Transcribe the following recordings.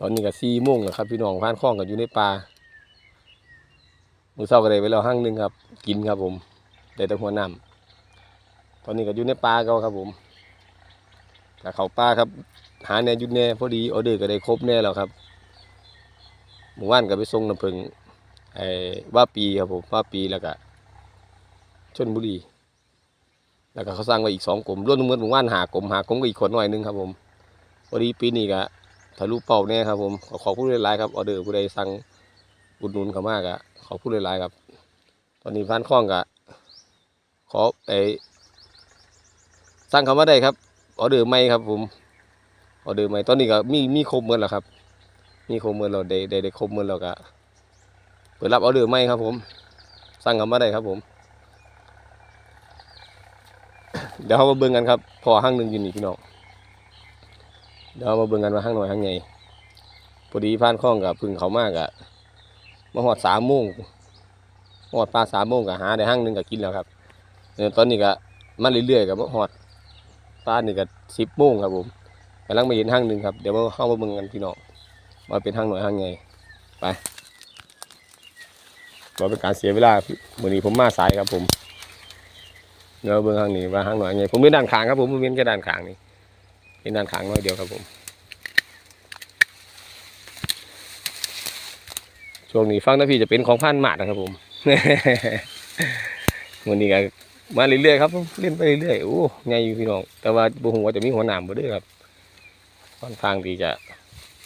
ตอนนี้ก็สี่โมงแล้วครับพี่น้องพานคล้องกันอยู่ในป่ามือเช้าก็ได้ไปแล้วห้างหนึ่งครับ กินครับผมได้แต่หัวน้ำตอนนี้ก็อยู่ในป่าเก่าครับผมก็เขาป่าครับ หาแน่ยุดแน่พอดีออเดอร์ก็ได้ครบแน่แล้วครับหมู่บ้านก็ไปส่งน้ำผึ้งไอ้ว่าปีครับผมว่าปีแล้วก็ชนบุรี แล้วก็เขาสร้างไว้อีกสองกลมรวมทั้งหมดหมู่บ้านหากลมหากลมก็อีกคนหน่อยนึงครับผมพอดีปีนี้ก็ ทะลุเป้าแน่ครับผมขอขอบคุณหลายๆครับออเดอร์ผู้ใดสั่งอุดหนุนเขามากอะขอบคุณหลายๆครับ ตอนนี้พานคล้องก็ขอไปสั่งเขามาได้ครับออเดอร์ใหม่ครับ ผมออเดอร์ใหม่ตอนนี้ก็มีมีครบหมดแล้วครับ มีครบหมดแล้วได้ได้ได้ครบหมดแล้วก็เปิดรับออเดอร์ใหม่ครับ ผมสั่งเขามาได้ครับ ผม เดี๋ยวเรามาเบิ่งกันครับ พอห้างหนึ่งอยู่นี่พี่น้อง เดี๋ยวมาเบิ่งกันว่าห้างหน่อยห้างไงพอดีพานคล้องกับพึ่งเขามากอะมาหอดสามโมงมาหอดปลาสามโมงกับหาได้ห้างหนึ่งกับกินแล้วครับเออตอนนี้ก็มาเรื่อยๆกับมาหอดปลานี่ก็สิบโมงครับผมกำลังมาเห็นห้างหนึ่งครับเดี๋ยวมาเข้ามาเบิ่งกันพี่น้องว่าเป็นห้างหน่อยห้างไงไปว่าเป็นการเสียเวลาวันนี้ผมมาสายครับผมเดี๋ยวเบื้องข้างนี้ว่าข้างหน่อยไงผมเป็นด้านขางครับผมผมเป็นแค่ด้านขางนี่ เป็นานขางน้อยเดียวครับผม ช่วงนี้ฟังนะพี่จะเป็นของพันหมาดนะครับผมวันนี้ก็มาเรื่อยๆครับเล่นไปเรื่อยๆโอ้ไงอยู่พี่น้อง แต่ว่าบุหัวาจะมีหัวหนามบ่ด้วยครับค่อนข้างที่จะ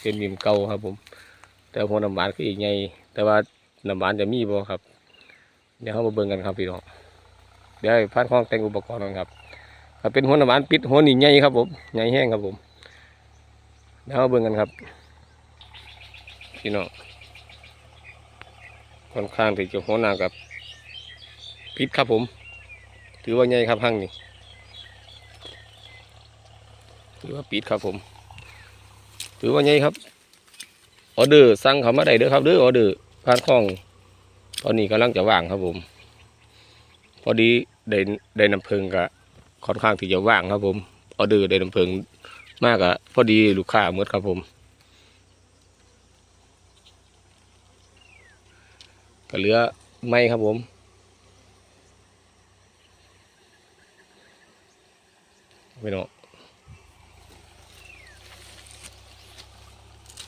เป็นมิมเก่าครับผม แต่หัวน้ำหวานคืออีกไงแต่ว่าน้ำหวานจะมีบ่ครับ เดี๋ยวเรามาเบิ่งกันครับพี่น้องเดี๋ยวพานคล้องแต่งอุปกรณ์ก่อนครับ ถ้าเป็นหัวหน้ำมันปิดหัวนี่ใหญ่ครับผมใหญ่แห้งครับผมเดี๋ยวเบิ่งกันครับพี่น้องค่อนข้างที่จะหัวหน้ากับปิดครับผม ถือว่าใหญ่ครับห้างนี่ถือว่าปิดครับผม ถือว่าใหญ่ครับออเดอร์สั่งเขามาได้เด้อครับเด้อออเดอร์พานคล้องตอนนี้กำลังจะว่างครับผม พอดีได้ได้น้ำผึ้งก็ ค่อนข้างที่จะว่างครับ ผมออเดอร์ได้น้ำผึ้งมากอะพอดีลูกค้าหมดครับผมก็เหลือไม่ครับผมไม่เนาะ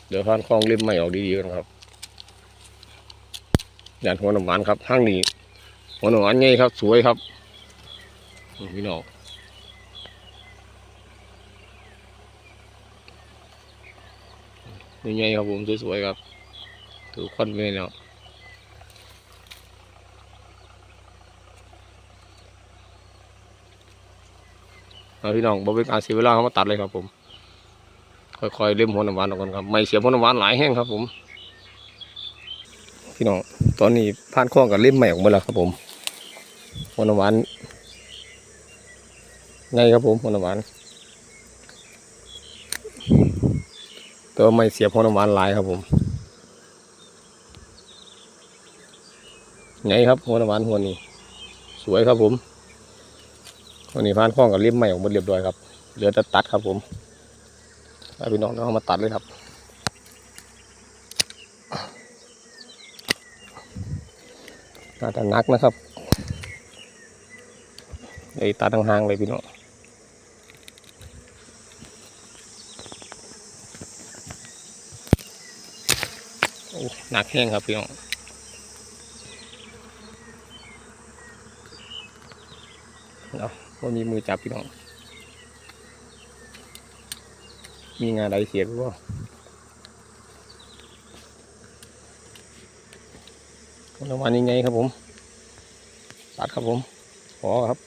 เดี๋ยวพานคลองเล่มไม่ออกดีๆกันครับยานหัวน้ำหวานครับห้างนี้หัวหนอนไงครับ สวยครับพี่น้อง นี่ไงครับผมสวยๆครับถือควันไปแล้วเอพี่น้องบริการเสียเวลาเขามาตัดเลยครับผม ค่อยๆเล่มหัวน้ำหวานออกกันครับ ไม่เสียหัวน้ำหวานหลายแห้งครับผม พี่น้อง ตอนนี้ผ่านข้องกับเล่มใหม่ออกมาแล้วครับผมหัวน้ำหวานไงครับผมหัวน้ำหวาน แต่ว่าไม่เสียบหัวน้ำหวานหลายครับผมไงครับหัวน้ำหวานหัวนี้ สวยครับผมวันนี้ผ่านข้องกับเล่มใหม่ออกหมดเรียบร้อยครับ เหลือแต่ตัดครับผมเอาพี่น้องเอามาตัดเลยครับ น่าจะนักนะครับไอ้ตาห่างๆเลยพี่น้อง หนักแห้งครับพี่น้องเอาว่มีมือจับพี่น้อง มีงานใดเสียหรือเปล่าระมาณนี้ไงครับผม ตัดครับผมขอครับ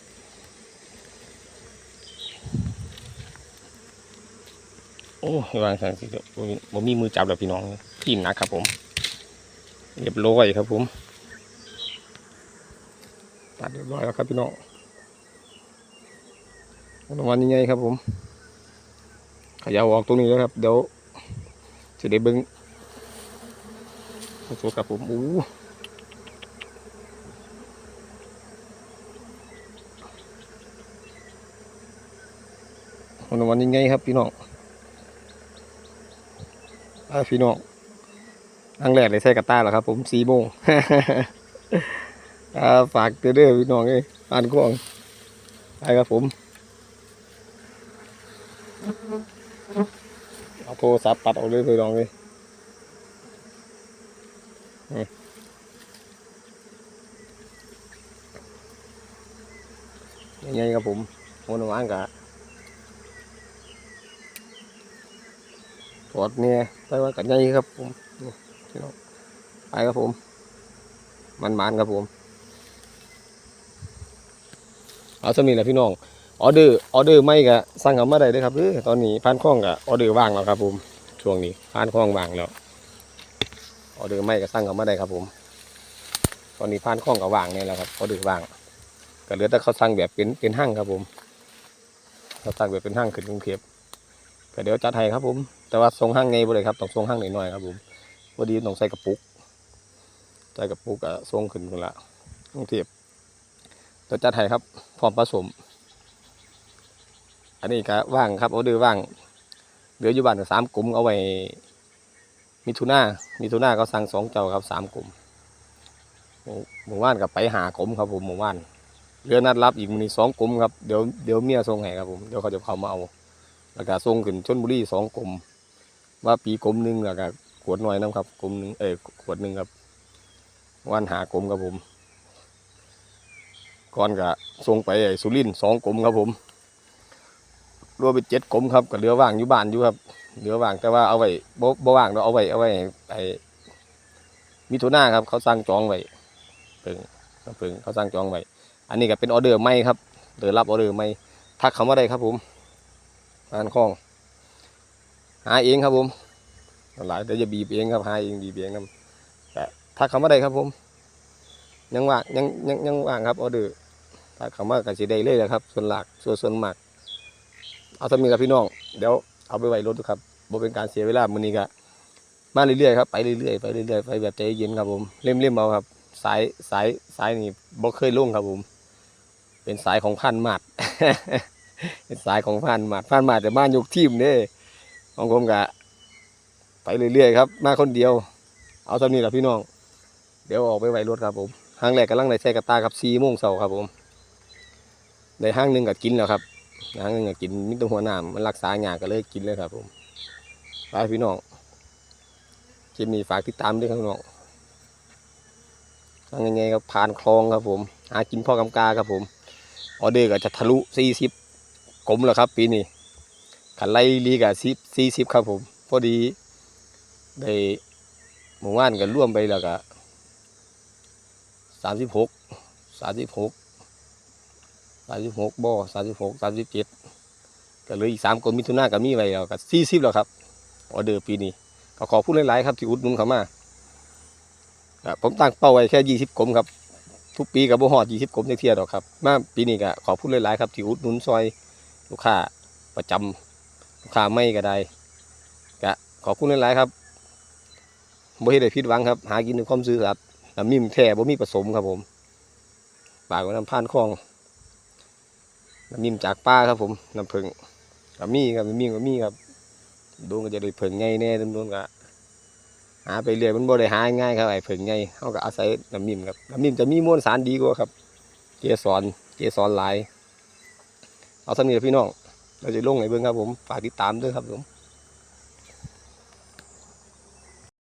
โอ้ยวางสังสิเดี๋ยวผมมีมือจับแล้วพี่น้องที่หนักครับผม เรียบร้อยครับผมตัดเรียบร้อยแล้วครับพี่น้องประมาณนี้ไงครับผมขยาวออกตรงนี้แล้วครับ เดี๋ยวจะได้เบิ้งโอ้โหครับผมอู้วันวันยังไงครับพี่น้องพี่น้อง ครั้งแรกเลยใส่กระต้าแล้วครับ ผมสี่โมงฝากเด้อพี่น้องเอ้ยอ่านกล้องไปครับผมเอาโทรศัพท์ปัดออกเลยพี่น้องเลยนี่ยังไงครับผมโมนวานกะถอดเนี่ยไปว่ากันไงครับผม พี่น้องไปครับผม มันมันครับผมเอาสำนีแหละพี่น้องออเดอร์ออเดอร์ไม่กะสั่งเขามาได้เลยครับเออตอนนี้พานคล้องกะออเดอร์ว่างแล้วครับผมช่วงนี้พานคล้องว่างแล้วออเดอร์ไม่กะสั่งเขามาได้ครับผม ตอนนี้พานคล้องกับว่างนี่แหละครับออเดอร์ว่างก็เหลือแต่เขาสั่งแบบเป็นเป็นห้างครับผมเขาสั่งแบบเป็นห้างขึ้นกรุงเทพก็เดี๋ยวจัดให้ครับผม แต่ว่าทรงห้างไงบ่เลยครับต้องทรงห้างหน่อยๆครับผม พอดีต้องใส่กระปุก ใส่กระปุกอะทรงขึ้นกันละกรุงเทพเดี๋ยวจัดให้ครับพร้อมผสม อันนี้ก็ว่างครับออเดอร์ว่างเหลืออยู่บ้านสามกลุ่มเอาไว้มิถุนามิถุนาก็สั่งสองเจ้าครับสามกลุ่มหมู่บ้านกับไปหากลุ่มครับผมหมู่บ้านเหลือนัดรับอีกมีสองกลุ่มครับเดี๋ยวเดี๋ยวเมียส่งให้ครับผมเดี๋ยวเขาจะเข้ามาเอาแล้วก็ส่งขึ้นชนบุรีสองกลุ่มว่าปีกลุ่มหนึ่งแล้วก็ วดหน่อยน้ำครับกลุ่มหนึ่งเอ้ยขวดหนึ่งครับว่านหากลุ่มครับผมก่อนก็ส่งไปไอ้สุรินสองกลุ่มครับผมรวมเป็นเจ็ดกลมครับก็เหลือว่างอยู่บ้านอยู่ครับเหลือว่างแต่ว่าเอาไว้บ่บ่ว่างเราเอาไว้เอาไว้ไอ้มิถุนาครับ เขาสั่งจองไว้เพิ่งเพิ่งเขาสั่งจองไว้อันนี้ก็เป็นออเดอร์ใหม่ครับเดินรับออเดอร์ใหม่ทักเขามาได้ครับผมงานคล้อง หาเองครับผม หลายเดี๋ยวจะบีบเองครับหาเองบีบเองนะแต่ทักเขามาได้ครับผม ยังว่างยังยังยังว่างครับออเดอร์ทักเขามาก็สิได้เลยแหละครับ ส่วนหลักส่วนส่วนมากเอาสามีกับพี่น้อง เดี๋ยวเอาไปไว้รถครับบ่เป็นการเสียเวลามือนี้ก็มาเรื่อยๆครับไปเรื่อยๆไปเรื่อยๆไปแบบใจเย็นครับผมเล่มๆเอาครับ สายสายสายนี่บ่เคยลงครับผม เป็นสายของพันหมาดเป็นสายของพันหมาดพันหมาดแต่บ้านยกทีมเด้ของผมก็ ไปเรื่อยๆครับ มาคนเดียว เอาสามีกับพี่น้อง เดี๋ยวออกไปไว้รถครับผมห้างแรกกำลังในใช้กระตาครับ4โมงเช้าครับผมในห้างหนึ่งก็กินแล้วครับนางหนึ่งก็กินมิตรหัวหนามมันรักษาหยาก็เลยกินเลยครับผมไปพี่น้องคลิปนี้ฝากติดตามด้วยครับพี่น้องทางยังไงครับผ่านคลองครับผมหากินพ่อกำกาครับผมออเดอร์ก็จะทะลุสี่สิบกลมแล้วครับ ปีนี้ขันไล่ลีกับสิบสี่สิบครับผม พอดี ได้หมู่บ้านกันร่วมไปแล้วก็สามสิบหกสามสิบหกสามสิบหกบ่สามสิบหกสามสิบเจ็ดก็เลยอีกสามคนมิถุนาก็มีไว้แล้วก็สี่สิบแล้วครับออเดอร์ปีนี้ก็ขอพูดหลายๆครับที่อุดหนุนเขามาผมตั้งเป้าไว้แค่ยี่สิบกลมครับ ทุกปีกับบ่ฮอดยี่สิบกลมเทียดอกครับมาปีนี้ก็ขอพูดหลายๆครับที่อุดหนุนซอยลูกค้าประจำลูกค้าไม่ก็ได้ก็ขอพูดหลายๆครับ บ่ให้ได้ผิดหวังครับ หากินด้วยความซื่อสัตย์น้ำมิ่มแท้บ่มีผสมครับผมปากน้ำพานคลองน้ำนิ่มจากป้าครับผมน้ำผึ้งก็มีครับน้ำมิ่งก็มีครับโดนก็จะได้ผึ้งไงแน่โดนก็หาไปเรื่อยมันบ่ได้หาง่ายครับไอ้ผึ้งไงเขาก็อาศัยน้ำนิ่มครับน้ำนิ่มจะมีมวลสารดีกว่าครับเกสรเกสรหลายเอาสำนีพี่น้องเราจะลงให้เบิ่งครับผมฝากติดตามด้วยครับผม